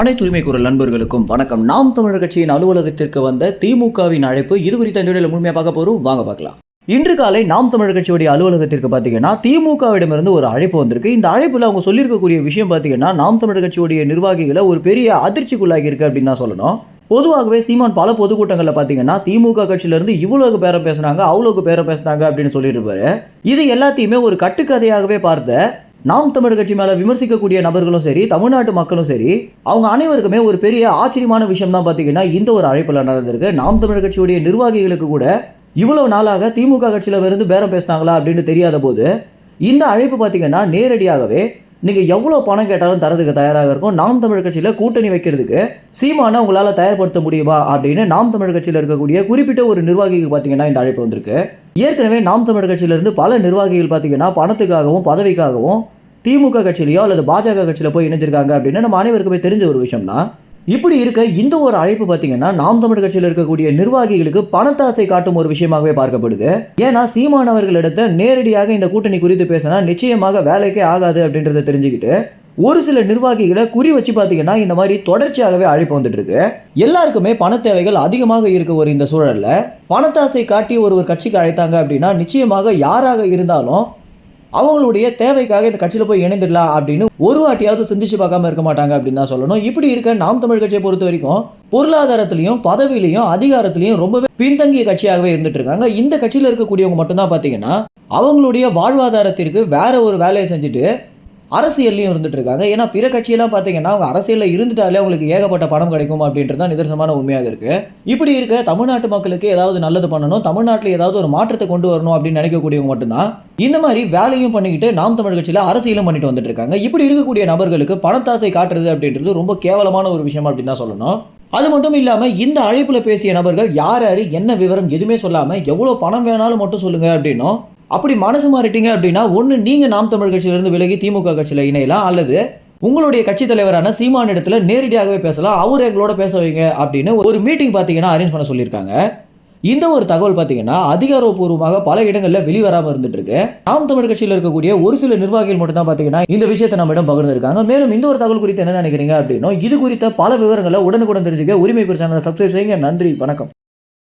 அனைத்து உரிமை குரல் நண்பர்களுக்கும் வணக்கம். நாம் தமிழர் கட்சியின் அலுவலகத்திற்கு வந்த திமுகவின் அழைப்பு இது குறித்த இந்த முழுமையாக பார்க்க போறோம். வாங்க பார்க்கலாம். இன்று காலை நாம் தமிழர் கட்சியுடைய அலுவலகத்திற்கு பார்த்தீங்கன்னா திமுகவிடமிருந்து ஒரு அழைப்பு வந்திருக்கு. இந்த அழைப்பில் அவங்க சொல்லியிருக்கக்கூடிய விஷயம் பார்த்தீங்கன்னா நாம் தமிழர் கட்சியுடைய நிர்வாகிகளை ஒரு பெரிய அதிர்ச்சிக்குள்ளாகி இருக்கு அப்படின்னு தான் சொல்லணும். பொதுவாகவே சீமான் பல பொதுக்கூட்டங்களில் பார்த்தீங்கன்னா திமுக கட்சியிலேருந்து இவ்வளோக்கு பேரம் பேசுனாங்க அவ்வளோக்கு பேரம் பேசுனாங்க அப்படின்னு சொல்லிட்டு இருப்பாரு. இது எல்லாத்தையுமே ஒரு கட்டுக்கதையாகவே பார்த்த நாம் தமிழர் கட்சி மேலே விமர்சிக்கக்கூடிய நபர்களும் சரி தமிழ்நாட்டு மக்களும் சரி அவங்க அனைவருக்குமே ஒரு பெரிய ஆச்சரியமான விஷயம் தான் பார்த்தீங்கன்னா இந்த ஒரு அழைப்பில் நடந்திருக்கு. நாம் தமிழர் கட்சியுடைய நிர்வாகிகளுக்கு கூட இவ்வளவு நாளாக திமுக கட்சியில் இருந்து பேரம் பேசினாங்களா அப்படின்னு தெரியாத போது இந்த அழைப்பு பார்த்தீங்கன்னா நேரடியாகவே நீங்கள் எவ்வளோ பணம் கேட்டாலும் தரதுக்கு தயாராக இருக்கும். நாம் தமிழ் கட்சியில் கூட்டணி வைக்கிறதுக்கு சீமானை உங்களால் தயார்படுத்த முடியுமா அப்படின்னு நாம் தமிழர் கட்சியில் இருக்கக்கூடிய குறிப்பிட்ட ஒரு நிர்வாகிக்கு பார்த்தீங்கன்னா இந்த அழைப்பு வந்திருக்கு. ஏற்கனவே நாம் தமிழர் கட்சியிலிருந்து பல நிர்வாகிகள் பார்த்தீங்கன்னா பணத்துக்காகவும் பதவிக்காகவும் திமுக கட்சியிலையோ அல்லது பாஜக கட்சியில் போய் இணைஞ்சிருக்காங்க அப்படின்னு நம்ம அனைவருக்குமே தெரிஞ்ச ஒரு விஷயம் தான் இப்படி இருக்க இந்த ஒரு அழைப்பு பார்த்தீங்கன்னா நாம் தமிழ் கட்சியில் இருக்கக்கூடிய நிர்வாகிகளுக்கு பணத்தாசை காட்டும் ஒரு விஷயமாகவே பார்க்கப்படுது. ஏன்னா சீமானவர்களிடத்த நேரடியாக இந்த கூட்டணி குறித்து பேசினா நிச்சயமாக வேலைக்கே ஆகாது அப்படின்றத தெரிஞ்சுக்கிட்டு ஒரு சில நிர்வாகிகளை குறி வச்சு பார்த்தீங்கன்னா இந்த மாதிரி தொடர்ச்சியாகவே அழைப்பு வந்துட்டு இருக்கு எல்லாருக்குமே பண தேவைகள் அதிகமாக இருக்க ஒரு இந்த சூழலில் பணத்தாசை காட்டி ஒரு ஒரு கட்சிக்கு அழைத்தாங்க அப்படின்னா நிச்சயமாக யாராக இருந்தாலும் அவங்களுடைய தேவைக்காக இந்த கட்சியில் போய் இணைந்துடலாம் அப்படின்னு ஒரு வாட்டியாவது சிந்திச்சு பார்க்காம இருக்க மாட்டாங்க அப்படின்னு தான் சொல்லணும். இப்படி இருக்க நாம் தமிழ் கட்சியை பொறுத்த வரைக்கும் பொருளாதாரத்திலையும் பதவியிலையும் அதிகாரத்திலையும் ரொம்பவே பின்தங்கிய கட்சியாகவே இருந்துட்டு இருக்காங்க. இந்த கட்சியில் இருக்கக்கூடியவங்க மட்டும்தான் பார்த்தீங்கன்னா அவங்களுடைய வாழ்வாதாரத்திற்கு வேற ஒரு வேலையை செஞ்சுட்டு அரசியல்லையும் இருந்துட்டு இருக்காங்க ஏன்னா பிற கட்சியெல்லாம் பார்த்தீங்கன்னா அவங்க அரசியலில் இருந்துட்டாலே அவங்களுக்கு ஏகப்பட்ட பணம் கிடைக்கும் அப்படின்றது தான் நிதர்சனமான உண்மையாக இருக்கு. இப்படி இருக்க தமிழ்நாட்டு மக்களுக்கு ஏதாவது நல்லது பண்ணணும் தமிழ்நாட்டில் ஏதாவது ஒரு மாற்றத்தை கொண்டு வரணும் அப்படின்னு நினைக்கக்கூடியவங்க மட்டும்தான். இந்த மாதிரி வேலையும் பண்ணிக்கிட்டு நாம் தமிழ் கட்சியில் அரசியலும் பண்ணிட்டு வந்துட்டு இருக்காங்க இப்படி இருக்கக்கூடிய நபர்களுக்கு பணத்தாசை காட்டுறது அப்படின்றது ரொம்ப கேவலமான ஒரு விஷயம் அப்படின்னு தான் சொல்லணும். அது மட்டும் இல்லாமல் இந்த அழைப்பில் பேசிய நபர்கள் யார் யார் என்ன விவரம் எதுவுமே சொல்லாமல் எவ்வளோ பணம் வேணாலும் மட்டும் சொல்லுங்கள் அப்படின்னும் அப்படி மனசு மாறிட்டீங்க அப்படின்னா ஒன்று நீங்கள் நாம் தமிழ் கட்சியிலிருந்து விலகி திமுக கட்சியில் இணையலாம் அல்லது உங்களுடைய கட்சி தலைவரான சீமான இடத்துல நேரடியாகவே பேசலாம் அவர் எங்களோட பேச வைங்க அப்படின்னு ஒரு மீட்டிங் பார்த்தீங்கன்னா அரேஞ்ச் பண்ண சொல்லியிருக்காங்க. இந்த ஒரு தகவல் பார்த்தீங்கன்னா அதிகாரப்பூர்வமாக பல இடங்களில் வெளிவராமல் இருந்துட்டு இருக்கு நாம் தமிழ் கட்சியில் இருக்கக்கூடிய ஒரு சில நிர்வாகிகள் மட்டும் தான் பார்த்தீங்கன்னா இந்த விஷயத்தை நம்மிடம் பகிர்ந்துருக்காங்க. மேலும் இந்த ஒரு தகவல் குறித்து என்ன நினைக்கிறீங்க அப்படின்னா இது குறித்த பல விவரங்களை உடனுக்குடன் தெரிஞ்சுக்க உரிமை பிரச்சனை சப்ஸ்கிரைப் செய்யுங்க. நன்றி வணக்கம்.